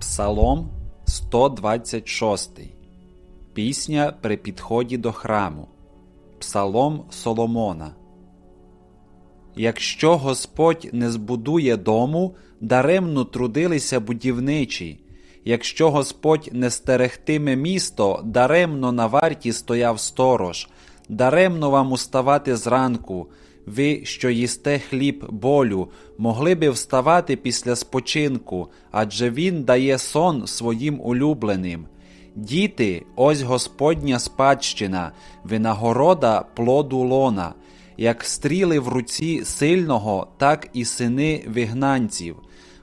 Псалом 126. Пісня при підході до храму. Псалом Соломона. Якщо Господь не збудує дому, даремно трудилися будівничі. Якщо Господь не стерегтиме місто, даремно на варті стояв сторож, даремно вам уставати зранку. Ви, що їсте хліб болю, могли би вставати після спочинку, адже Він дає сон своїм улюбленим. Діти, ось Господня спадщина, винагорода плоду лона, як стріли в руці сильного, так і сини вигнанців.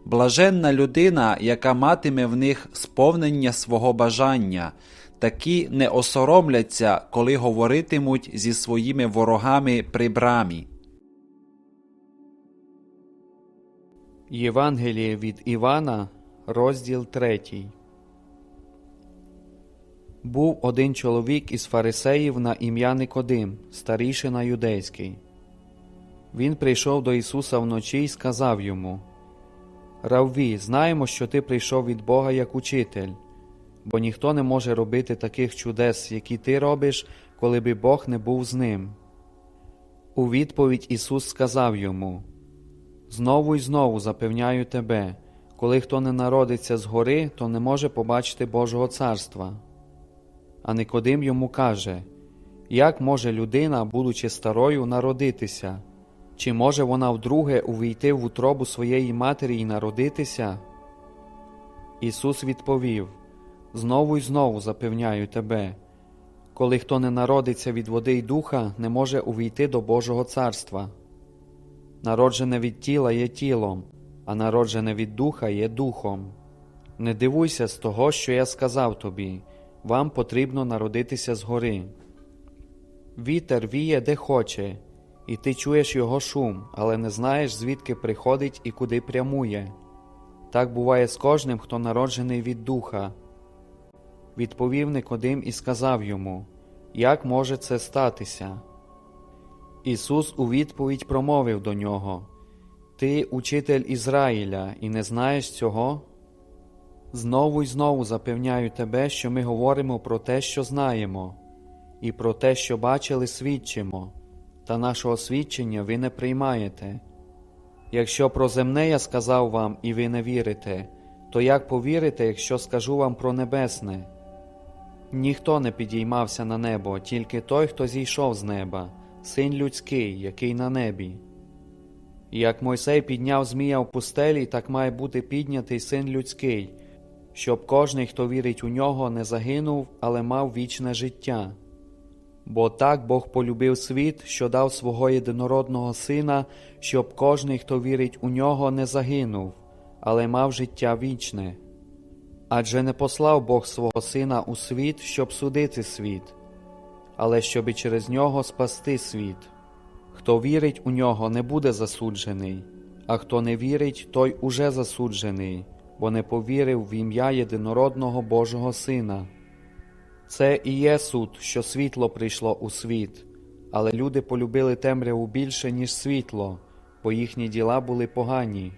Блаженна людина, яка матиме в них сповнення свого бажання, такі не осоромляться, коли говоритимуть зі своїми ворогами при брамі. Євангеліє від Івана, розділ 3. Був один чоловік із фарисеїв на ім'я Никодим, старішина юдейський. Він прийшов до Ісуса вночі і сказав йому: Равві, знаємо, що ти прийшов від Бога як учитель, бо ніхто не може робити таких чудес, які ти робиш, коли би Бог не був з ним. У відповідь Ісус сказав йому: Знову і знову запевняю тебе, коли хто не народиться згори, то не може побачити Божого царства. А Никодим йому каже: Як може людина, будучи старою, народитися? Чи може вона вдруге увійти в утробу своєї матері і народитися? Ісус відповів: Знову і знову запевняю тебе, коли хто не народиться від води й духа, не може увійти до Божого царства. Народжене від тіла є тілом, а народжене від духа є духом. Не дивуйся з того, що я сказав тобі вам потрібно народитися згори. Вітер віє де хоче, і ти чуєш його шум, але не знаєш, звідки приходить і куди прямує. Так буває з кожним, хто народжений від духа. Відповів Никодим і сказав йому, Як може це статися? Ісус у відповідь промовив до нього: Ти учитель Ізраїля, і не знаєш цього? Знову й знову запевняю тебе, що ми говоримо про те, що знаємо, і про те, що бачили, свідчимо, та нашого свідчення ви не приймаєте. Якщо про земне я сказав вам, і ви не вірите, то як повірите, якщо скажу вам про небесне? Ніхто не підіймався на небо, тільки той, хто зійшов з неба, син людський, який на небі. Як Мойсей підняв Змія в пустелі, так має бути піднятий син людський щоб кожний, хто вірить у нього, не загинув, але мав вічне життя. Бо так Бог полюбив світ, що дав свого єдинородного Сина, щоб кожний, хто вірить у нього, не загинув, але мав життя вічне. Адже не послав Бог свого Сина у світ, щоб судити світ, але щоб і через нього спасти світ. Хто вірить у нього, не буде засуджений, а хто не вірить, той уже засуджений бо не повірив в ім'я єдинородного Божого Сина. Це і є суд, що світло прийшло у світ, але люди полюбили темряву більше, ніж світло, бо їхні діла були погані.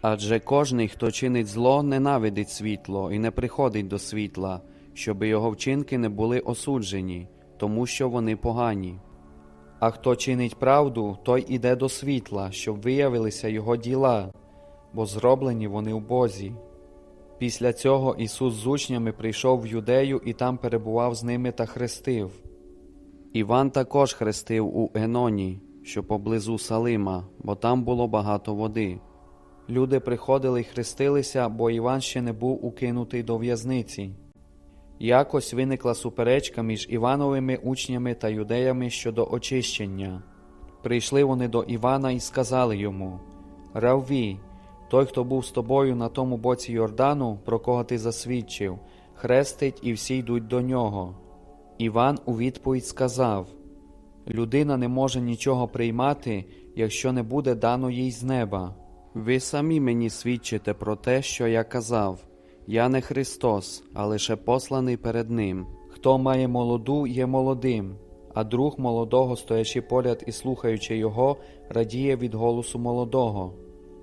Адже кожний, хто чинить зло, ненавидить світло і не приходить до світла, щоби його вчинки не були осуджені, тому що вони погані. А хто чинить правду, той іде до світла, щоб виявилися його діла, бо зроблені вони в Бозі. Після цього Ісус з учнями прийшов в юдею і там перебував з ними та хрестив. Іван також хрестив у Еноні, що поблизу Салима, бо там було багато води. Люди приходили й хрестилися, бо Іван ще не був укинутий до в'язниці. Якось виникла суперечка між Івановими учнями та юдеями щодо очищення. Прийшли вони до Івана і сказали йому Равві, той, хто був з тобою на тому боці Йордану, про кого ти засвідчив, хрестить і всі йдуть до нього. Іван у відповідь сказав Людина не може нічого приймати, якщо не буде дано їй з неба. Ви самі мені свідчите про те, що я казав я не Христос, а лише посланий перед Ним. Хто має молоду, є молодим, а друг молодого, стоячи поряд і слухаючи його, радіє від голосу молодого.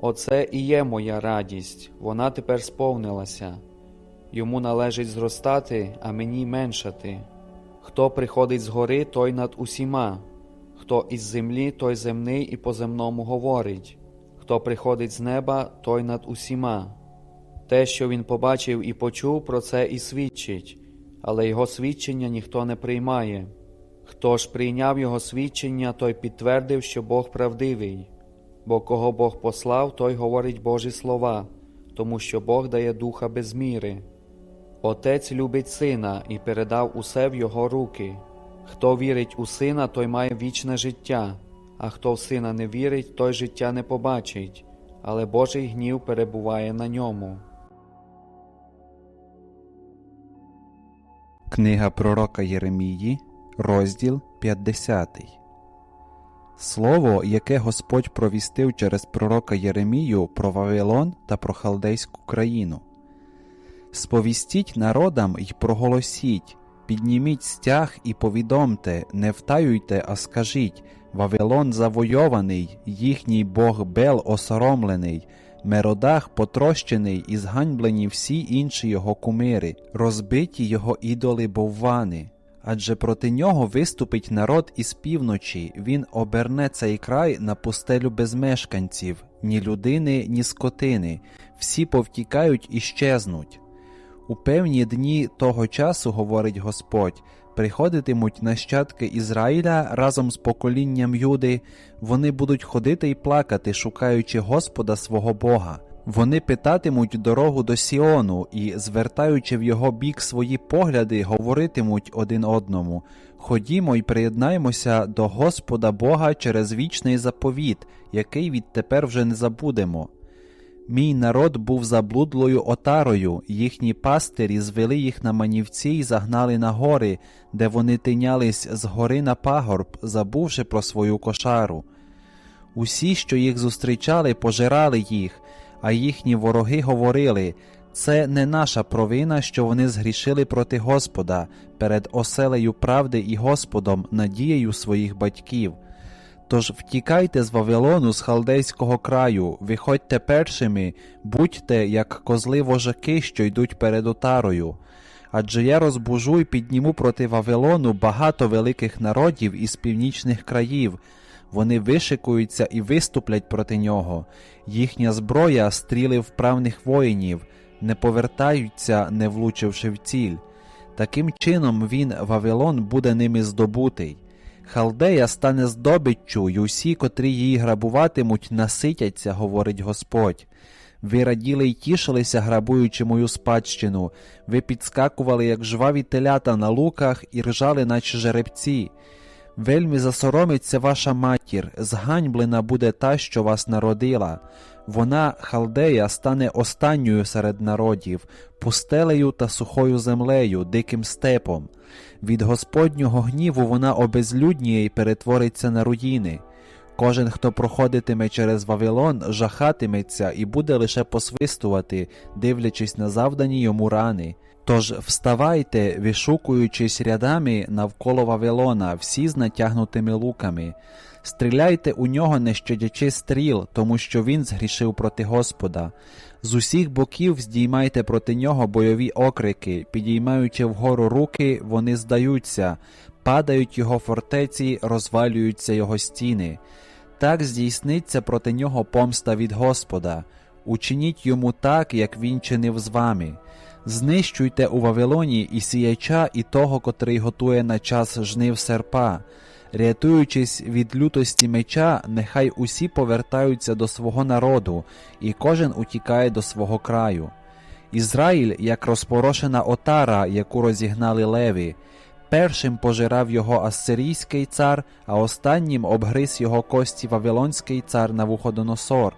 Оце і є моя радість, вона тепер сповнилася. Йому належить зростати, а мені меншати. Хто приходить з гори, той над усіма, хто із землі, той земний і по земному говорить, хто приходить з неба, той над усіма. Те, що він побачив і почув, про це і свідчить, але його свідчення ніхто не приймає. Хто ж прийняв його свідчення, той підтвердив, що Бог правдивий, бо кого Бог послав, той говорить Божі слова, тому що Бог дає духа без міри. Отець любить сина і передав усе в його руки. Хто вірить у сина, той має вічне життя, а хто в сина не вірить, той життя не побачить, але Божий гнів перебуває на ньому. Книга пророка Єремії, розділ 50. Слово, яке Господь провістив через пророка Єремію про Вавилон та про халдейську країну. Сповістіть народам й проголосіть, підніміть стяг і повідомте, не втаюйте, а скажіть Вавилон завойований, їхній Бог Бел осоромлений, Меродах потрощений і зганьблені всі інші його кумири, розбиті його ідоли боввани. Адже проти нього виступить народ із півночі, він оберне цей край на пустелю без мешканців, ні людини, ні скотини, всі повтікають і щезнуть. У певні дні того часу, говорить Господь, приходитимуть нащадки Ізраїля разом з поколінням Юди, вони будуть ходити й плакати, шукаючи Господа свого Бога. Вони питатимуть дорогу до Сіону і, звертаючи в його бік свої погляди, говоритимуть один одному Ходімо й приєднаймося до Господа Бога через вічний заповіт, який відтепер вже не забудемо. Мій народ був заблудлою отарою, їхні пастирі звели їх на манівці й загнали на гори, де вони тинялись з гори на пагорб, забувши про свою кошару. Усі, що їх зустрічали, пожирали їх, а їхні вороги говорили це не наша провина, що вони згрішили проти Господа перед оселею правди і Господом, надією своїх батьків. Тож втікайте з Вавилону з халдейського краю, виходьте першими, будьте, як козли вожаки, що йдуть перед отарою. Адже я розбужу і підніму проти Вавилону багато великих народів із північних країв. Вони вишикуються і виступлять проти нього. Їхня зброя стріли вправних воїнів, не повертаються, не влучивши в ціль. Таким чином він, Вавилон, буде ними здобутий. Халдея стане здобиччю, й усі, котрі її грабуватимуть, наситяться, говорить Господь. Ви раділи й тішилися, грабуючи мою спадщину, ви підскакували, як жваві телята на луках, і ржали, наче жеребці. Вельми засоромиться ваша матір, зганьблена буде та, що вас народила. Вона, халдея, стане останньою серед народів, пустелею та сухою землею, диким степом. Від Господнього гніву вона обезлюдніє й перетвориться на руїни. Кожен, хто проходитиме через Вавилон, жахатиметься і буде лише посвистувати, дивлячись на завдані йому рани. Тож вставайте, вишукуючись рядами навколо Вавилона, всі з натягнутими луками. Стріляйте у нього, не щадячи стріл, тому що він згрішив проти Господа. З усіх боків здіймайте проти нього бойові окрики, підіймаючи вгору руки, вони здаються, падають його фортеці, розвалюються його стіни. Так здійсниться проти нього помста від Господа. Учиніть йому так, як він чинив з вами. Знищуйте у Вавилоні і сіяча, і того, котрий готує на час жнив серпа. Рятуючись від лютості меча, нехай усі повертаються до свого народу, і кожен утікає до свого краю. Ізраїль, як розпорошена отара, яку розігнали леві, першим пожирав його ассирійський цар, а останнім обгриз його кості Вавилонський цар Навуходоносор.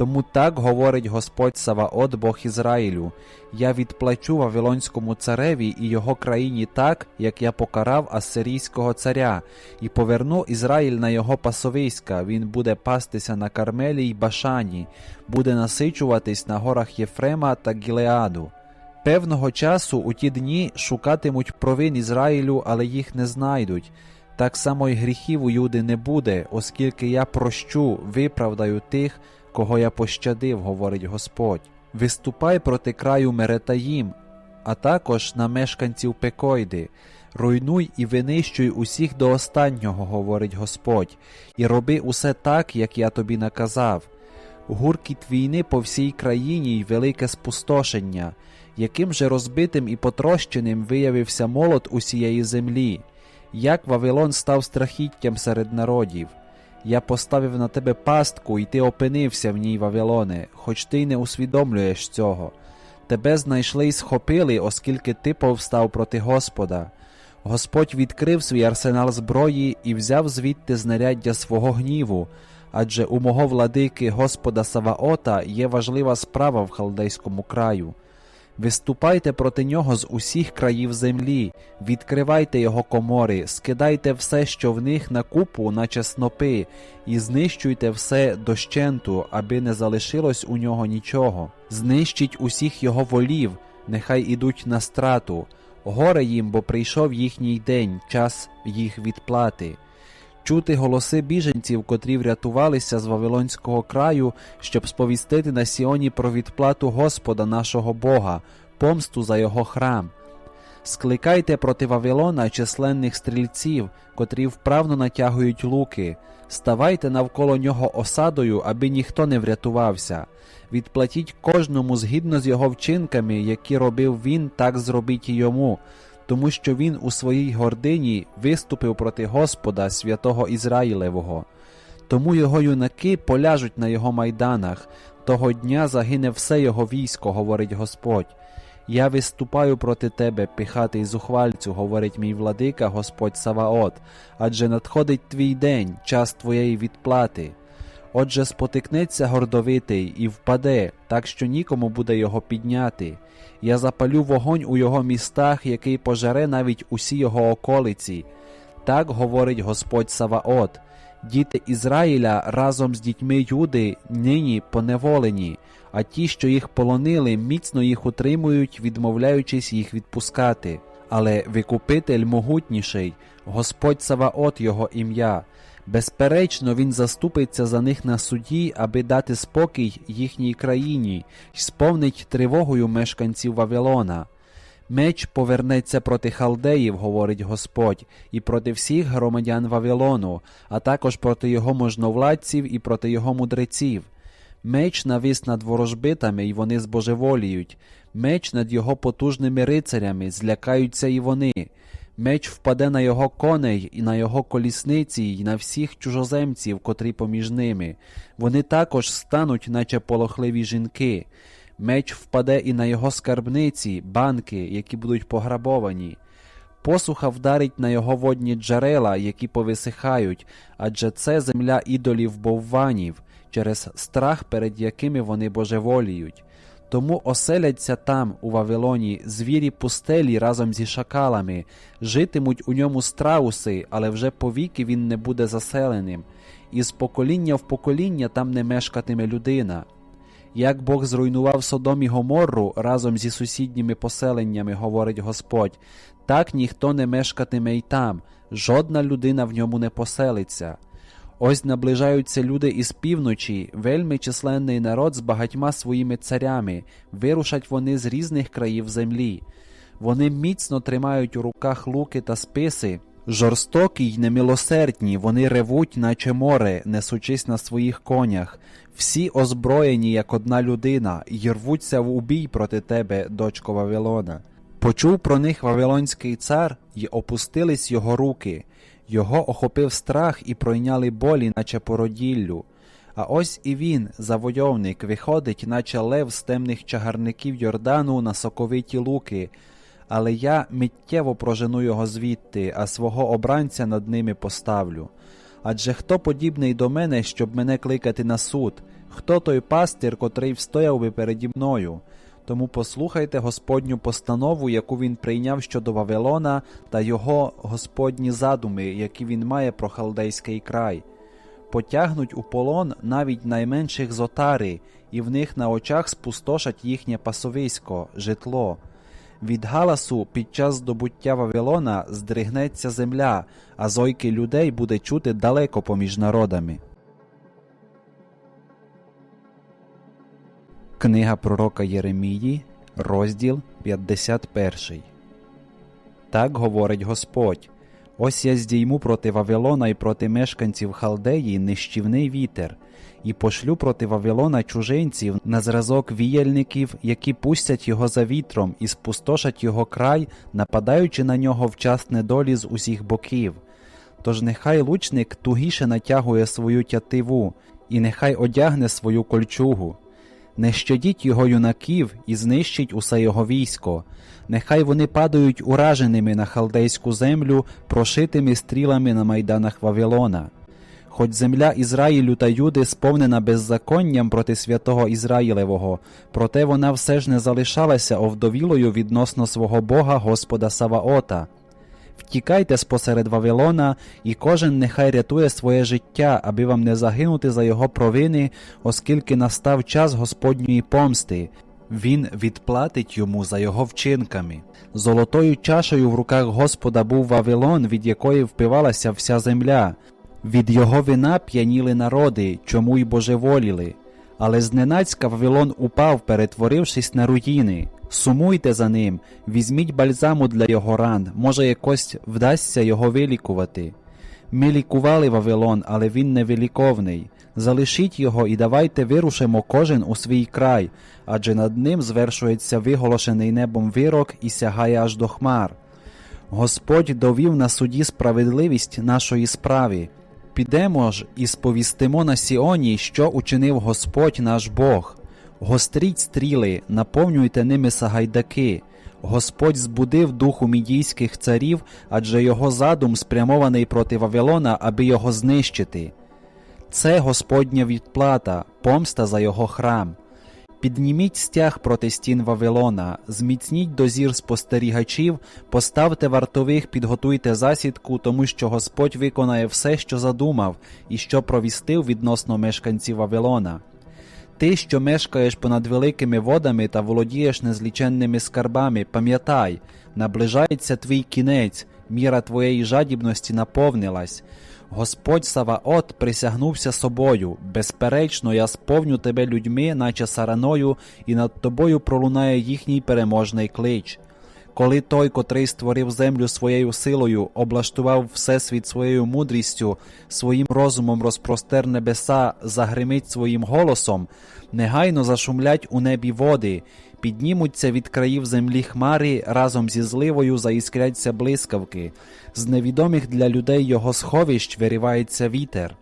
Тому так говорить Господь Саваот Бог Ізраїлю: Я відплачу Вавилонському цареві і його країні так, як я покарав Ассирійського царя, і поверну Ізраїль на його пасовиська. Він буде пастися на Кармелі й Башані, буде насичуватись на горах Єфрема та Гілеаду. Певного часу у ті дні шукатимуть провин Ізраїлю, але їх не знайдуть. Так само й гріхів у Юди не буде, оскільки я прощу, виправдаю тих, кого я пощадив, говорить Господь. Виступай проти краю Меретаїм, а також на мешканців Пекойди. Руйнуй і винищуй усіх до останнього, говорить Господь, і роби усе так, як я тобі наказав. Гуркіт війни по всій країні й велике спустошення, яким же розбитим і потрощеним виявився молот усієї землі, як Вавилон став страхіттям серед народів. Я поставив на тебе пастку, і ти опинився в ній, Вавилоне, хоч ти й не усвідомлюєш цього. Тебе знайшли й схопили, оскільки ти повстав проти Господа. Господь відкрив свій арсенал зброї і взяв звідти знаряддя свого гніву, адже у мого владики Господа Саваота є важлива справа в халдейському краю. Виступайте проти нього з усіх країв землі, відкривайте його комори, скидайте все, що в них на купу, наче снопи, і знищуйте все дощенту, аби не залишилось у нього нічого. Знищіть усіх його волів, нехай ідуть на страту. Горе їм, бо прийшов їхній день, час їх відплати. Чути голоси біженців, котрі врятувалися з Вавилонського краю, щоб сповістити на Сіоні про відплату Господа нашого Бога, помсту за його храм. Скликайте проти Вавилона численних стрільців, котрі вправно натягують луки, ставайте навколо нього осадою, аби ніхто не врятувався. Відплатіть кожному згідно з його вчинками, які робив він, так зробіть йому тому що він у своїй гордині виступив проти Господа святого Ізраїлевого. Тому його юнаки поляжуть на його майданах, того дня загине все його військо, говорить Господь. Я виступаю проти тебе, пихатий зухвальцю, говорить мій владика, Господь Саваот, адже надходить твій день, час твоєї відплати. Отже, спотикнеться гордовитий і впаде, так що нікому буде його підняти. Я запалю вогонь у його містах, який пожере навіть усі його околиці. Так говорить Господь Саваот. Діти Ізраїля разом з дітьми Юди нині поневолені, а ті, що їх полонили, міцно їх утримують, відмовляючись їх відпускати. Але викупитель могутніший, Господь Саваот його ім'я. Безперечно, він заступиться за них на суді, аби дати спокій їхній країні, й сповнить тривогою мешканців Вавилона. Меч повернеться проти халдеїв, говорить Господь, і проти всіх громадян Вавилону, а також проти його можновладців і проти його мудреців. Меч навис над ворожбитами, і вони збожеволіють, меч над його потужними рицарями, злякаються і вони. Меч впаде на його коней, і на його колісниці, і на всіх чужоземців, котрі поміж ними. Вони також стануть, наче полохливі жінки. Меч впаде і на його скарбниці, банки, які будуть пограбовані. Посуха вдарить на його водні джерела, які повисихають, адже це земля ідолів бовванів, через страх, перед якими вони божеволіють. Тому оселяться там, у Вавилоні, звірі пустелі разом зі шакалами, житимуть у ньому страуси, але вже повіки він не буде заселеним, і з покоління в покоління там не мешкатиме людина. Як Бог зруйнував Содом і Гоморру разом зі сусідніми поселеннями, говорить Господь, так ніхто не мешкатиме й там, жодна людина в ньому не поселиться. Ось наближаються люди із півночі, вельми численний народ з багатьма своїми царями, вирушать вони з різних країв землі. Вони міцно тримають у руках луки та списи, жорстокі й немилосердні, вони ревуть, наче море, несучись на своїх конях, всі озброєні, як одна людина, й рвуться в убій проти тебе, дочко Вавилона. Почув про них Вавилонський цар, й опустились його руки. Його охопив страх і пройняли болі, наче породіллю. А ось і він, завойовник, виходить, наче лев з темних чагарників Йордану на соковиті луки. Але я миттєво прожену його звідти, а свого обранця над ними поставлю. Адже хто подібний до мене, щоб мене кликати на суд? Хто той пастир, котрий встояв би переді мною? Тому послухайте Господню постанову, яку він прийняв щодо Вавилона, та його Господні задуми, які він має про халдейський край. Потягнуть у полон навіть найменших зотари, і в них на очах спустошать їхнє пасовисько, житло. Від галасу під час здобуття Вавилона здригнеться земля, а зойки людей буде чути далеко поміж народами. Книга пророка Єремії, розділ 51. Так говорить Господь. Ось я здійму проти Вавилона і проти мешканців Халдеї нищівний вітер, і пошлю проти Вавилона чужинців на зразок віяльників, які пустять його за вітром і спустошать його край, нападаючи на нього в час недолі з усіх боків. Тож нехай лучник тугіше натягує свою тятиву, і нехай одягне свою кольчугу. Не щадіть його юнаків і знищить усе його військо. Нехай вони падають ураженими на халдейську землю, прошитими стрілами на майданах Вавилона. Хоч земля Ізраїлю та Юди сповнена беззаконням проти святого Ізраїлевого, проте вона все ж не залишалася овдовілою відносно свого Бога Господа Саваота. Втікайте спосеред Вавилона, і кожен нехай рятує своє життя, аби вам не загинути за його провини, оскільки настав час Господньої помсти. Він відплатить йому за його вчинками. Золотою чашею в руках Господа був Вавилон, від якої впивалася вся земля. Від його вина п'яніли народи, чому й божеволіли. Але зненацька Вавилон упав, перетворившись на руїни. Сумуйте за ним, візьміть бальзаму для його ран, може, якось вдасться його вилікувати. Ми лікували Вавилон, але він не виліковний. Залишіть його і давайте вирушимо кожен у свій край, адже над ним звершується виголошений небом вирок і сягає аж до хмар. Господь довів на суді справедливість нашої справи. Підемо ж і сповістимо на Сіоні, що учинив Господь наш Бог. Гостріть стріли, наповнюйте ними сагайдаки. Господь збудив духу мідійських царів, адже його задум спрямований проти Вавилона, аби його знищити. Це Господня відплата, помста за його храм. Підніміть стяг проти стін Вавилона, зміцніть дозір спостерігачів, поставте вартових, підготуйте засідку, тому що Господь виконає все, що задумав, і що провістив відносно мешканців Вавилона. Ти, що мешкаєш понад великими водами та володієш незліченними скарбами, пам'ятай, наближається твій кінець, міра твоєї жадібності наповнилась. Господь Саваот присягнувся собою. Безперечно, я сповню тебе людьми, наче сараною, і над тобою пролунає їхній переможний клич. Коли той, котрий створив землю своєю силою, облаштував всесвіт своєю мудрістю, своїм розумом розпростер небеса, загримить своїм голосом, негайно зашумлять у небі води, піднімуться від країв землі хмари, разом зі зливою заіскряться блискавки, з невідомих для людей його сховищ виривається вітер.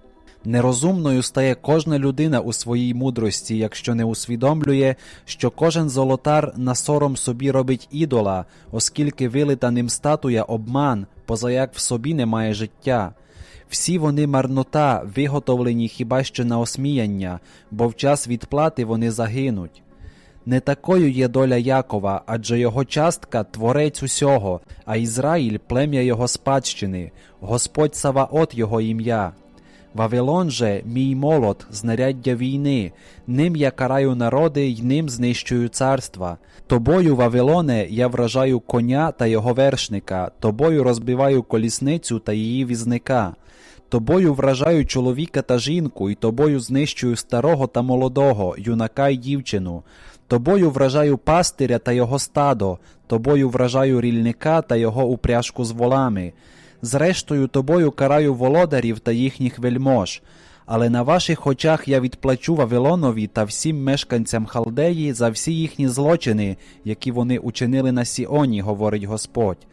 Нерозумною стає кожна людина у своїй мудрості, якщо не усвідомлює, що кожен золотар на сором собі робить ідола, оскільки вилита ним статуя обман, позаяк в собі немає життя. Всі вони марнота, виготовлені хіба що на осміяння, бо в час відплати вони загинуть. Не такою є доля Якова, адже його частка творець усього, а Ізраїль плем'я його спадщини, Господь Саваот його ім'я. Вавилон же мій молот, знаряддя війни, ним я караю народи й ним знищую царства. Тобою, Вавилоне, я вражаю коня та його вершника, тобою розбиваю колісницю та її візника. Тобою вражаю чоловіка та жінку, і тобою знищую старого та молодого, юнака й дівчину. Тобою вражаю пастиря та його стадо, тобою вражаю рільника та його упряжку з волами. Зрештою, тобою караю володарів та їхніх вельмож. Але на ваших очах я відплачу Вавилонові та всім мешканцям Халдеї за всі їхні злочини, які вони учинили на Сіоні, говорить Господь.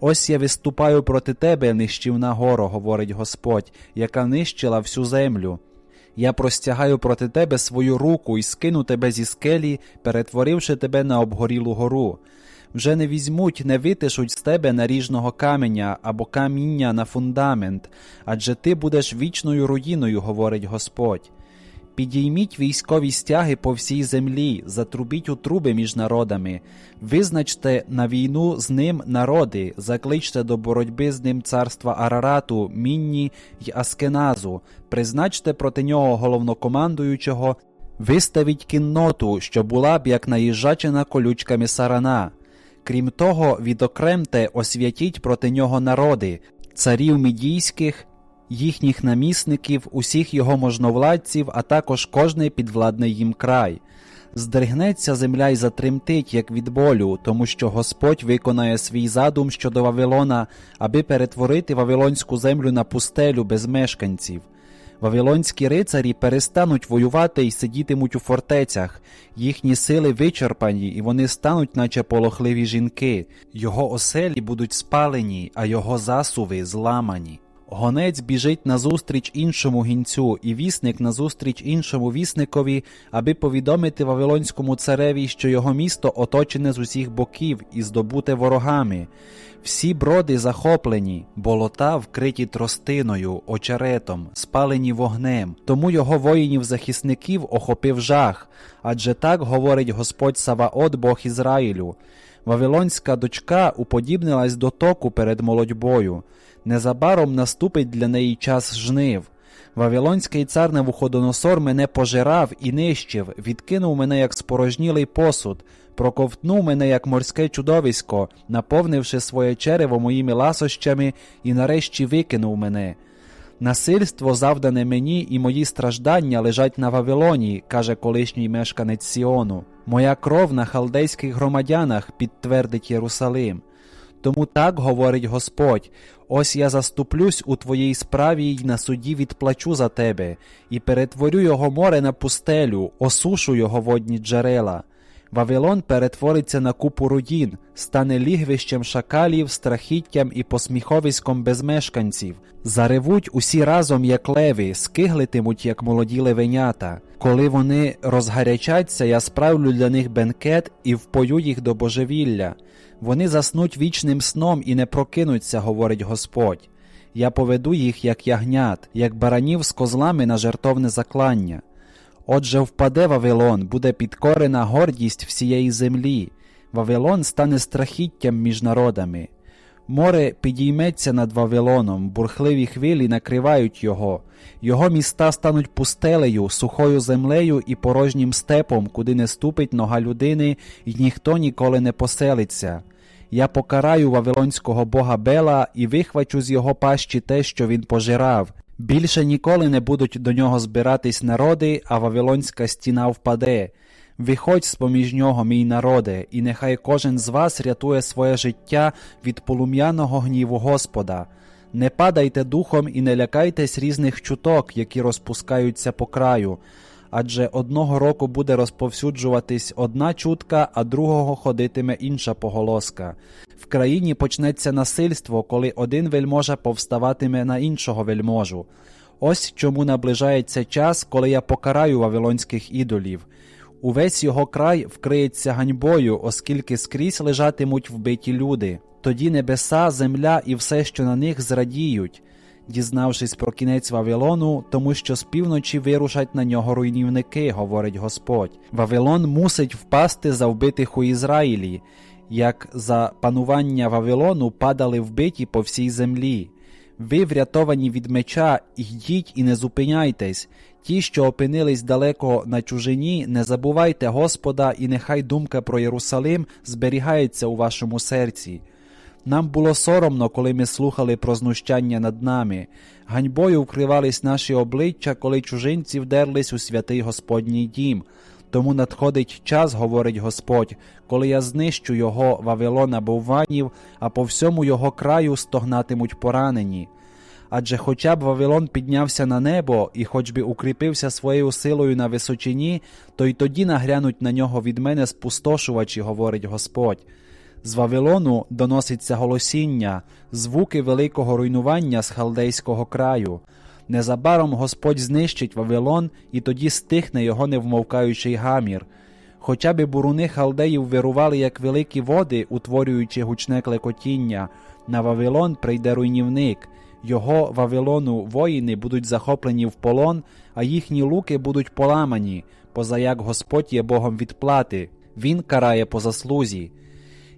Ось я виступаю проти тебе, нищівна горо, говорить Господь, яка нищила всю землю. Я простягаю проти тебе свою руку і скину тебе зі скелі, перетворивши тебе на обгорілу гору. Вже не візьмуть, не витишуть з тебе наріжного каменя або каміння на фундамент, адже ти будеш вічною руїною, говорить Господь. Підійміть військові стяги по всій землі, затрубіть у труби між народами, визначте на війну з ним народи, закличте до боротьби з ним царства Арарату, Мінні й Аскеназу, призначте проти нього головнокомандуючого, виставіть кінноту, що була б як наїжджачена колючками сарана. Крім того, відокремте, освятіть проти нього народи, царів мідійських, їхніх намісників, усіх його можновладців, а також кожний підвладний їм край. Здригнеться земля й затремтить, як від болю, тому що Господь виконає свій задум щодо Вавилона, аби перетворити Вавилонську землю на пустелю без мешканців. Вавилонські рицарі перестануть воювати і сидітимуть у фортецях, їхні сили вичерпані, і вони стануть, наче полохливі жінки. Його оселі будуть спалені, а його засуви зламані. Гонець біжить назустріч іншому гінцю, і вісник назустріч іншому вісникові, аби повідомити Вавилонському цареві, що його місто оточене з усіх боків і здобуте ворогами. Всі броди захоплені, болота вкриті тростиною, очеретом, спалені вогнем. Тому його воїнів-захисників охопив жах. Адже так говорить Господь Саваот, Бог Ізраїлю. Вавилонська дочка уподібнилась до току перед молодьбою. Незабаром наступить для неї час жнив. Вавилонський цар Навуходоносор мене пожирав і нищив, відкинув мене як спорожнілий посуд, проковтнув мене як морське чудовисько, наповнивши своє черево моїми ласощами і нарешті викинув мене. Насильство, завдане мені, і мої страждання лежать на Вавилоні, каже колишній мешканець Сіону. Моя кров на халдейських громадянах підтвердить Єрусалим. Тому так говорить Господь: ось я заступлюсь у твоїй справі й на суді відплачу за тебе, і перетворю його море на пустелю, осушу його водні джерела. Вавилон перетвориться на купу руїн, стане лігвищем шакалів, страхіттям і посміховиськом без мешканців. Заревуть усі разом, як леви, скиглитимуть, як молоді левенята. Коли вони розгарячаться, я справлю для них бенкет і впою їх до божевілля. Вони заснуть вічним сном і не прокинуться, говорить Господь. Я поведу їх, як ягнят, як баранів з козлами на жертовне заклання. Отже, впаде Вавилон, буде підкорена гордість всієї землі. Вавилон стане страхіттям між народами. Море підійметься над Вавилоном, бурхливі хвилі накривають його, його міста стануть пустелею, сухою землею і порожнім степом, куди не ступить нога людини, і ніхто ніколи не поселиться. Я покараю вавилонського бога Бела і вихвачу з його пащі те, що він пожирав. Більше ніколи не будуть до нього збиратись народи, а вавилонська стіна впаде. Виходь з поміж нього, мій народе, і нехай кожен з вас рятує своє життя від полум'яного гніву Господа. Не падайте духом і не лякайтесь різних чуток, які розпускаються по краю. Адже одного року буде розповсюджуватись одна чутка, а другого ходитиме інша поголоска. В країні почнеться насильство, коли один вельможа повставатиме на іншого вельможу. Ось чому наближається час, коли я покараю вавилонських ідолів. Увесь його край вкриється ганьбою, оскільки скрізь лежатимуть вбиті люди. Тоді небеса, земля і все, що на них зрадіють, дізнавшись про кінець Вавилону, тому що з півночі вирушать на нього руйнівники, говорить Господь. Вавилон мусить впасти за вбитих у Ізраїлі, як за панування Вавилону падали вбиті по всій землі. Ви врятовані від меча, йдіть і не зупиняйтесь. Ті, що опинились далеко на чужині, не забувайте Господа, і нехай думка про Єрусалим зберігається у вашому серці. Нам було соромно, коли ми слухали про знущання над нами. Ганьбою вкривались наші обличчя, коли чужинці вдерлись у святий Господній дім. Тому надходить час, говорить Господь, коли я знищу його Вавилона бовванів, а по всьому його краю стогнатимуть поранені. Адже хоча б Вавилон піднявся на небо і хоч би укріпився своєю силою на височині, то й тоді нагрянуть на нього від мене спустошувачі, говорить Господь. З Вавилону доноситься голосіння, звуки великого руйнування з халдейського краю. Незабаром Господь знищить Вавилон, і тоді стихне його невмовкаючий гамір. Хоча би буруни халдеїв вирували, як великі води, утворюючи гучне клекотіння, на Вавилон прийде руйнівник. Його Вавилону воїни будуть захоплені в полон, а їхні луки будуть поламані, позаяк Господь є Богом відплати, Він карає по заслузі.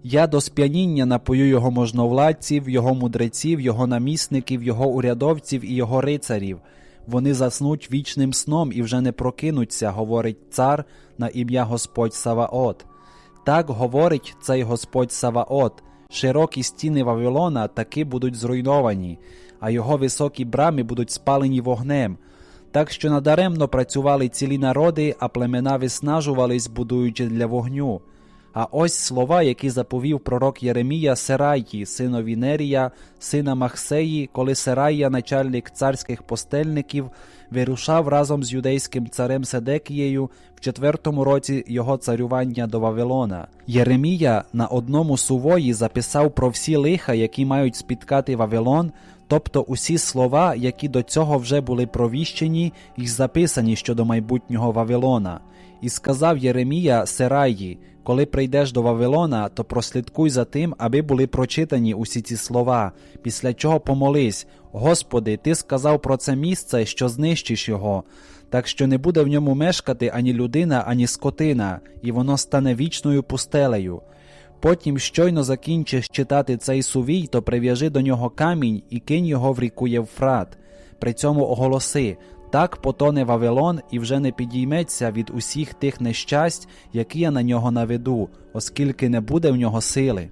Я до сп'яніння напою його можновладців, його мудреців, його намісників, його урядовців і його рицарів. Вони заснуть вічним сном і вже не прокинуться, говорить цар на ім'я Господь Саваот. Так говорить цей Господь Саваот. Широкі стіни Вавилона таки будуть зруйновані, а його високі брами будуть спалені вогнем. Так що надаремно працювали цілі народи, а племена виснажувались, будуючи для вогню. А ось слова, які заповів пророк Єремія Сераї, синові Нерія, сина Махсеї, коли Серая, начальник царських постельників, вирушав разом з юдейським царем Седекією в четвертому році його царювання до Вавилона. Єремія на одному сувої записав про всі лиха, які мають спіткати Вавилон, тобто усі слова, які до цього вже були провіщені і записані щодо майбутнього Вавилона. І сказав Єремія Сераї, коли прийдеш до Вавилона, то прослідкуй за тим, аби були прочитані усі ці слова, після чого помолись, Господи, Ти сказав про це місце, що знищиш його, так що не буде в ньому мешкати ані людина, ані скотина, і воно стане вічною пустелею. Потім щойно закінчиш читати цей сувій, то прив'яжи до нього камінь і кинь його в ріку Євфрат. При цьому оголоси так потоне Вавилон і вже не підійметься від усіх тих нещасть, які я на нього наведу, оскільки не буде в нього сили.